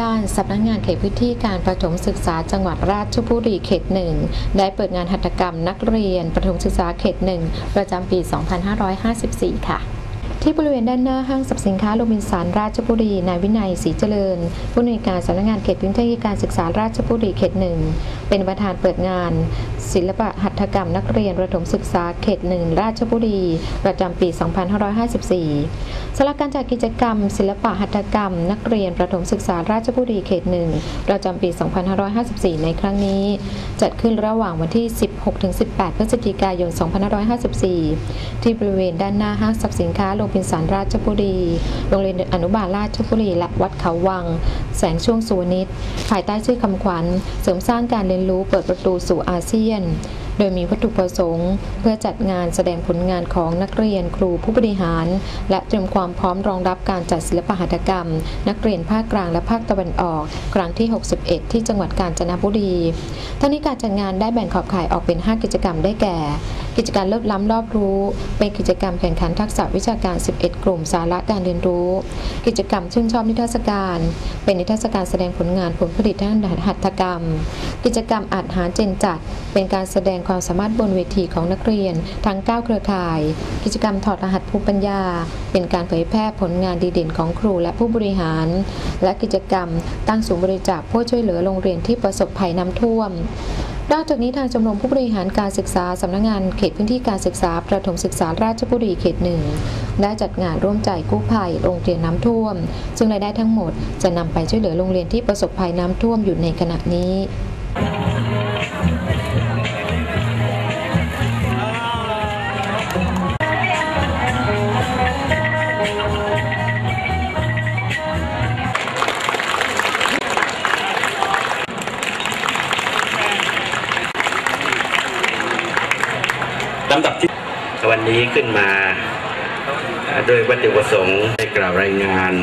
ด้านสำนักงานเขตพื้นที่การประถมศึกษาจังหวัดราชบุรีเขตหนึ่งได้เปิดงานหัตถกรรมนักเรียนประถมศึกษาเขตหนึ่งประจำปี 2554 ค่ะ ที่บริเวณด้านหน้าห้างสรรพสินค้าโรบินสันราชบุรีนายวินัยศรีเจริญ ผู้อำนวยการสำนักงานเขตพื้นที่การศึกษาราชบุรีเขตหนึ่งเป็นประธานเปิดงาน ศิลปะหัตถกรรมนักเรียนประถมศึกษาเขตหนึ่งราชบุรี ประจำปี 2554สำหรับการจัดกิจกรรม ศิลปะหัตถกรรม นักเรียนประถมศึกษาราชบุรีเขตหนึ่งประจำปี 2554 ในครั้งนี้ จัดขึ้นระหว่างวันที่ 16-18 พฤศจิกายน 2554 ที่บริเวณด้านหน้าห้างสรรพสินค้าโรบินสันราชบุรี โรงเรียนอนุบาลราชบุรี และวัดเขาวัง แสงช่วงสุวนิตภายใต้ชื่อคำขวัญ เสริมสร้างการเรียนรู้เปิดประตูสู่อาเซียน โดยมีวัตถุประสงค์ เพื่อจัดงานแสดงผลงานของนักเรียนครูผู้บริหาร และเตรียมความพร้อมรองรับการจัดศิลปหัตถกรรม นักเรียนภาคกลางและภาคตะวันออก ครั้งที่ 61 ที่จังหวัดกาญจนบุรีทั้งนี้การจัดงานได้แบ่งขอบข่ายออกเป็น 5 กิจกรรมได้แก่ กิจการเลิศล้ำรอบรู้ เป็นกิจกรรมแข่งขันทักษะวิชาการ 11 กลุ่มสาระการเรียนรู้ กิจกรรมชื่นชอบนิทรรศการ เป็นนิทรรศการแสดงผลงานผลผลิตทางด้านหัตถกรรม กิจกรรมอาจหารเจนจัด เป็นการแสดงความสามารถบนเวทีของนักเรียน ทั้ง 9 เครือข่าย กิจกรรมถอดรหัสภูมิปัญญา เป็นการเผยแพร่ผลงานดีเด่นของครูและผู้บริหาร และกิจกรรมตั้งศูนย์บริจาคเพื่อช่วยเหลือโรงเรียนที่ประสบภัยน้ำท่วม นอกจากนี้ทางชมรมผู้บริหารการศึกษาสำนักงานเขตพื้นที่การศึกษาประถมศึกษาราชบุรีเขตหนึ่งได้จัดงานร่วมใจกู้ภัยโรงเรียนน้ำท่วม ซึ่งรายได้ทั้งหมดจะนำไปช่วยเหลือโรงเรียนที่ประสบภัยน้ำท่วมอยู่ในขณะนี้ ลำดับที่วันนี้ขึ้นมา โดยวัตถุประสงค์ได้กล่าวรายงาน